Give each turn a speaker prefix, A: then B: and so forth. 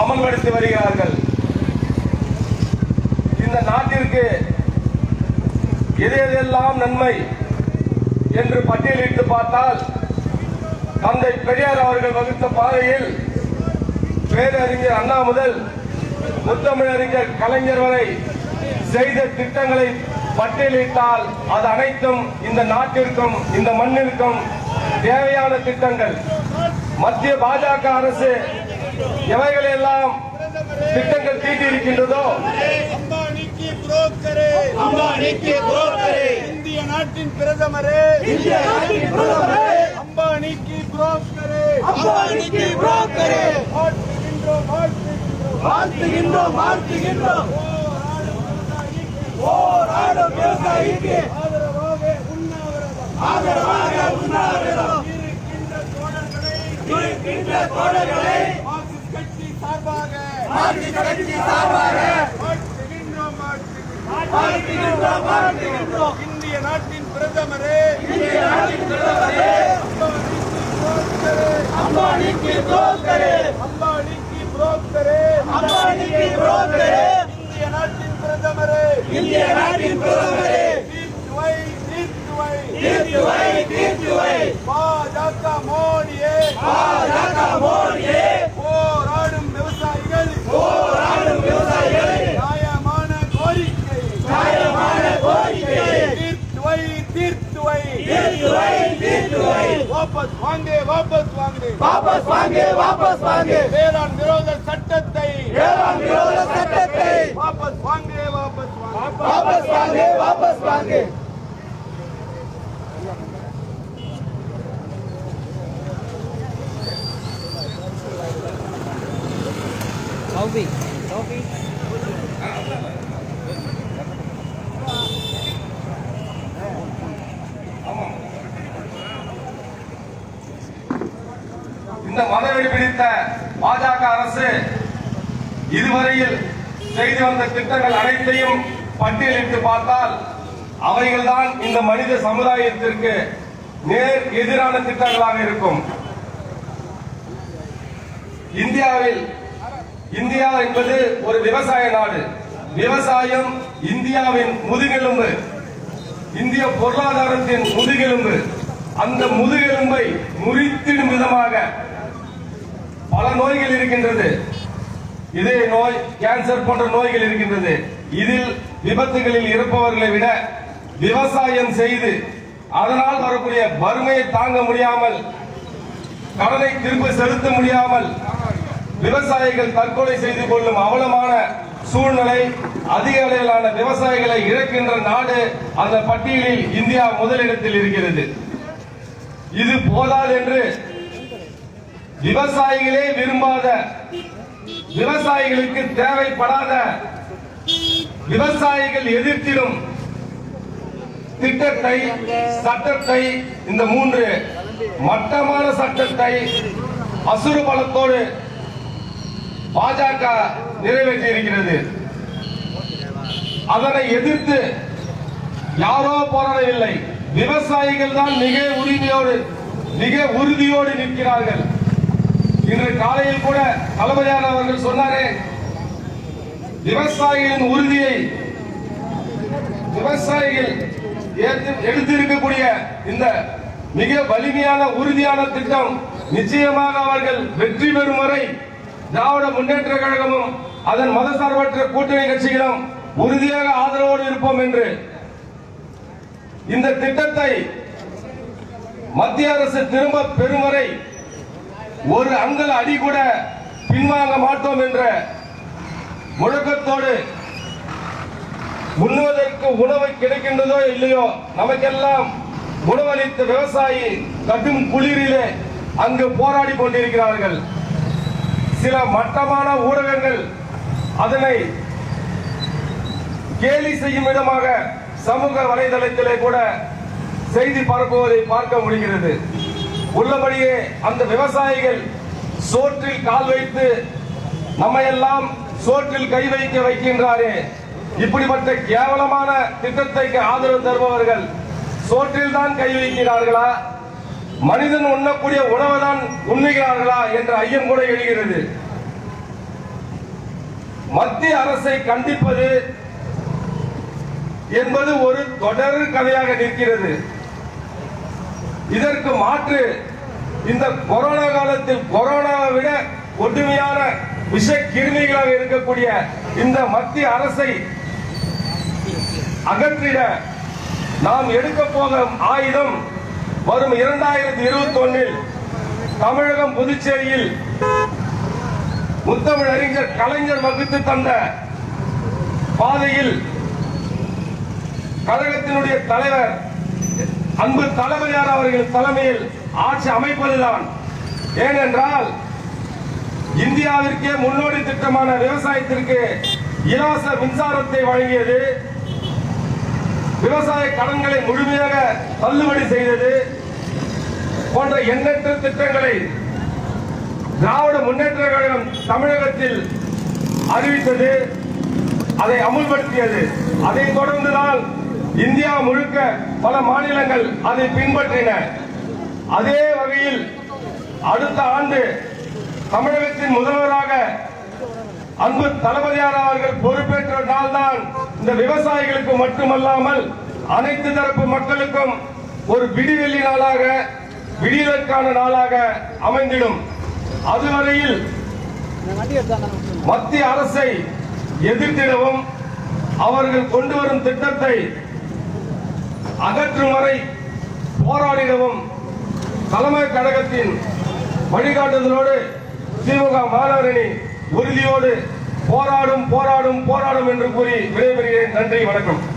A: அமல்படுத்தி வருகிறார்கள். இந்த நாட்டிற்கு எது எதெல்லாம் நன்மை என்று பட்டியலிட்டு பார்த்தால் தந்தை பெரியார் அவர்கள் வகுத்த பாதையில் பேரறிஞர் அண்ணா முதல் முத்தமிழறிஞர் கலைஞர் வரை செய்த திட்டங்களை பட்டியலிட்டால் அது அனைத்தும் இந்த நாட்டிற்கும் இந்த மண்ணிற்கும் தேவையான திட்டங்கள். மத்திய பாஜக அரசு எவைகளெல்லாம் திட்டங்கள் தீட்டியிருக்கின்றதோ
B: இந்திய நாட்டின் பிரதமரே.
C: இந்திய நாட்டின் பிரதமரே.
B: அம்பானிக்கு புரோக்கரே.
C: அம்பானிக்கு புரோக்கரே.
B: வாழ்த்துகின்றோம் வாழ்த்துகின்றோம்.
C: வாழ்த்துகின்றோம் வாழ்த்துகின்றோம். போராடும் விவசாயிக்கு.
B: ஆதரவாக உண்ணாவிரதம்.
C: ஆதரவாக உண்ணாவிரதம்.
B: இருக்கின்ற தோழர்களை.
C: இருக்கின்ற தோழர்களை
B: மார்க்சிஸ்ட் கட்சி சார்பாக
C: மார்க்சிஸ்ட் கட்சி சார்பாக
B: வாழ்த்துகின்றோம் வாழ்த்துகின்றோம்
C: வாழ்த்துகின்றோம் வாழ்த்துகின்றோம்
B: இந்திய நாட்டின் பிரதமரே
C: இந்திய நாட்டின் பிரதமரே
B: அம்பானிக்கு புரோக்கரே
C: அம்பானிக்கு புரோக்கரே
B: அம்பானிக்கு புரோக்கரே
C: புரோக்கரே
B: இந்திய நாட்டின் பிரதமரே
C: இந்திய நாட்டின் பிரதமரே
B: தீர்த்துவை தீர்த்துவை
C: தீர்த்துவை தீர்த்துவை
B: பாஜக மோடியே.
C: பாஜக மோடியே.
B: வாங்கே வாபஸ் வாங்கே
C: வாபஸ் வாங்க வாபஸ் வாங்க
B: வேளாண் விரோத சட்டத்தை
C: வேளாண் விரோத சட்டத்தை
B: வாபஸ் வாங்கே வாபஸ் வாங்கே
C: வாபஸ் வாங்க வாபஸ் வாங்க
A: இந்த மதவெறி பிடித்த பாஜக அரசு இதுவரையில் செய்து வந்த திட்டங்கள் அனைத்தையும் பட்டியலிட்டு பார்த்தால் அவைகள்தான் இந்த மனித சமுதாயத்திற்கு நேர் எதிரான திட்டங்களாக இருக்கும். இந்தியாவில் இந்தியா என்பது ஒரு விவசாய நாடு. விவசாயம் இந்தியாவின் முதுகெலும்பு. இந்திய பொருளாதாரத்தின் முதுகெலும்பு. அந்த முதுகெலும்பை முறித்திடும் விதமாக பல நோய்கள் இருக்கின்றது. இதய நோய் கேன்சர் போன்ற நோய்கள் இருக்கின்றது. இதில் விபத்துகளில் இருப்பவர்களை விட விவசாயம் செய்து அதனால் வரக்கூடிய வறுமையை தாங்க முடியாமல் கடனை திரும்ப செலுத்த முடியாமல் விவசாயிகள் தற்கொலை செய்து கொள்ளும் அவலமான சூழ்நிலை அதிக அளவிலான விவசாயிகளை இழக்கின்ற நாடு அந்த பட்டியலில் இந்தியா முதலிடத்தில் இருக்கிறது. இது போதாது என்று விவசாயிகளே விரும்பாத விவசாயிகளுக்கு தேவைப்படாத விவசாயிகள் எதிர்த்திடும் திட்டத்தை சட்டத்தை இந்த மூன்று மட்டமான சட்டத்தை அசுர பலத்தோடு பாஜக நிறைவேற்றி இருக்கிறது அதனை எதிர்த்து யாரோ போராடவில்லை. விவசாயிகள் தான் மிக உரிமையோடு மிக உறுதியோடு நிற்கிறார்கள். இன்று காலையில் கூட தளபதியான அவர்கள் சொன்னாரே விவசாயிகளின் உறுதியை விவசாயிகள் எடுத்திருக்கக்கூடிய இந்த மிக வலிமையான உறுதியான திட்டம் நிச்சயமாக அவர்கள் வெற்றி பெறும் வரை திராவிட முன்னேற்ற கழகமும் அதன் மதசார்பற்ற கூட்டணி கட்சிகளும் உறுதியாக ஆதரவோடு இருப்போம் என்று இந்த திட்டத்தை மத்திய அரசு திரும்ப பெறும் வரை ஒரு அங்கல் அடி கூட பின்வாங்க மாட்டோம் என்ற முழக்கத்தோடு உண்ணுவதற்கு உணவு கிடைக்கின்றதோ இல்லையோ நமக்கெல்லாம் உணவளித்த விவசாயி கடும் குளிரிலே அங்கு போராடி கொண்டிருக்கிறார்கள். சில மட்டமான ஊடகங்கள் அதனை கேலி செய்யும் விதமாக சமூக வலைதளத்திலே கூட செய்தி பரப்புவதை பார்க்க முடிகிறது. உள்ளபடியே அந்த விவசாயிகள் சோற்றில் கால் வைத்து நம்மையெல்லாம் சோற்றில் கை வைக்க வைக்கின்றாரே. இப்படிப்பட்ட கேவலமான திட்டத்தைக்கு ஆதரவு தருபவர்கள் சோற்றில் தான் கை வைக்கிறார்களா? மனிதன் உண்ணக்கூடிய உணவை தான் உண்ணுகிறார்களா என்ற ஐயம் கூட எழுகிறது. மத்திய அரசை கண்டிப்பது என்பது ஒரு தொடர் கதையாக நிற்கிறது. இதற்கு மாற்று இந்த கொரோனா காலத்தில் கொரோனாவை விட ஒற்றுமையான விஷ கிருமிகளாக இருக்கக்கூடிய இந்த மத்திய அரசை அகற்றிட நாம் எடுக்க போகும் ஆயுதம் வரும் இரண்டாயிரத்தி இருபத்தி ஒன்னில் தமிழகம் புதுச்சேரியில் முத்தமிழ் அறிஞர் கலைஞர் வகுத்து தந்த பாதையில் கழகத்தினுடைய தலைவர் அன்பு தளபதியார் அவர்கள் தலைமையில் ஆட்சி அமைப்பதுதான். ஏனென்றால் இந்தியாவிற்கே முன்னோடி திட்டமான விவசாயத்திற்கு இலவச மின்சாரத்தை வழங்கியது விவசாய கடன்களை முழுமையாக தள்ளுபடி செய்தது போன்ற எண்ணற்ற திட்டங்களை திராவிட முன்னேற்ற கழகம் தமிழகத்தில் அறிவித்தது அதை அமுல்படுத்தியது. அதைத் தொடர்ந்துதான் இந்தியா முழுக்க பல மாநிலங்கள் அதை பின்பற்றின. அதே வகையில் அடுத்த ஆண்டு தமிழகத்தின் முதல்வராக அன்பு தளபதியார் அவர்கள் பொறுப்பேற்ற நாள்தான் இந்த விவசாயிகளுக்கு மட்டுமல்லாமல் அனைத்து தரப்பு மக்களுக்கும் ஒரு விடிவெள்ளி நாளாக விடியலுக்கான நாளாக அமைந்திடும். அதுவரையில் மத்திய அரசை எதிர்த்திடவும் அவர்கள் கொண்டு வரும் திட்டத்தை அகற்றும் வரை போராடிடவும் தலைமை கழகத்தின் வழிகாட்டுதலோடு திமுக மாணவரணி உறுதியோடு போராடும் போராடும் போராடும் என்று கூறி விடைபெறுகிறேன். நன்றி வணக்கம்.